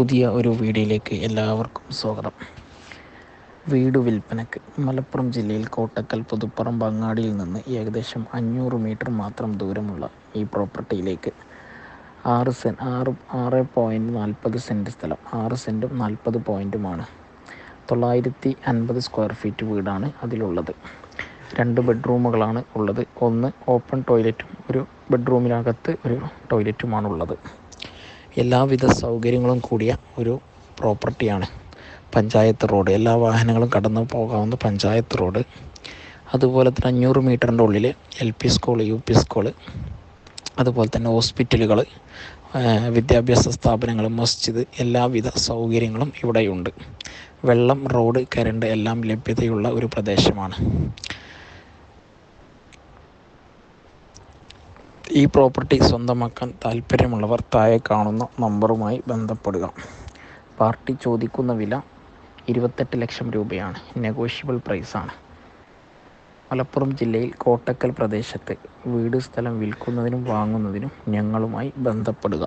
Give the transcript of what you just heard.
പുതിയ ഒരു വീഡിയോയിലേക്ക് എല്ലാവർക്കും സ്വാഗതം. വീട് വിൽപ്പനക്ക് മലപ്പുറം ജില്ലയിൽ കോട്ടക്കൽ പുതുപ്പറമ്പ് അങ്ങാടിയിൽ നിന്ന് ഏകദേശം അഞ്ഞൂറ് മീറ്റർ മാത്രം ദൂരമുള്ള ഈ പ്രോപ്പർട്ടിയിലേക്ക് ആറ് സെൻ ആറ് ആറ് പോയിന്റ് നാൽപ്പത് സെന്റ് സ്ഥലം ആറ് സെന്റും നാൽപ്പത് പോയിന്റുമാണ് തൊള്ളായിരത്തി അൻപത് സ്ക്വയർ ഫീറ്റ് വീടാണ് അതിലുള്ളത്. രണ്ട് ബെഡ്റൂമുകളാണ് ഉള്ളത്. ഒന്ന് ഓപ്പൺ ടോയ്ലറ്റും ഒരു ബെഡ്റൂമിനകത്ത് ഒരു ടോയ്ലറ്റുമാണുള്ളത് എല്ലാവിധ സൗകര്യങ്ങളും കൂടിയ ഒരു പ്രോപ്പർട്ടിയാണ് പഞ്ചായത്ത് റോഡ്. എല്ലാ വാഹനങ്ങളും കടന്നു പോകാവുന്ന പഞ്ചായത്ത് റോഡ്. അതുപോലെ തന്നെ അഞ്ഞൂറ് മീറ്ററിന്റെ ഉള്ളിൽ L P school U P school. അതുപോലെ തന്നെ ഹോസ്പിറ്റലുകൾ വിദ്യാഭ്യാസ സ്ഥാപനങ്ങൾ മസ്ജിദ് എല്ലാവിധ സൗകര്യങ്ങളും ഇവിടെയുണ്ട്. വെള്ളം റോഡ് കരണ്ട് എല്ലാം ലഭ്യതയുള്ള ഒരു പ്രദേശമാണ്. ഈ പ്രോപ്പർട്ടി സ്വന്തമാക്കാൻ താല്പര്യമുള്ളവർ താഴെ കാണുന്ന നമ്പറുമായി ബന്ധപ്പെടുക. പാർട്ടി ചോദിക്കുന്ന വില ഇരുപത്തെട്ട് ലക്ഷം രൂപയാണ്. നെഗോഷ്യബിൾ പ്രൈസാണ് മലപ്പുറം ജില്ലയിൽ കോട്ടക്കൽ പ്രദേശത്ത് വീട് സ്ഥലം വിൽക്കുന്നതിനും വാങ്ങുന്നതിനും ഞങ്ങളുമായി ബന്ധപ്പെടുക.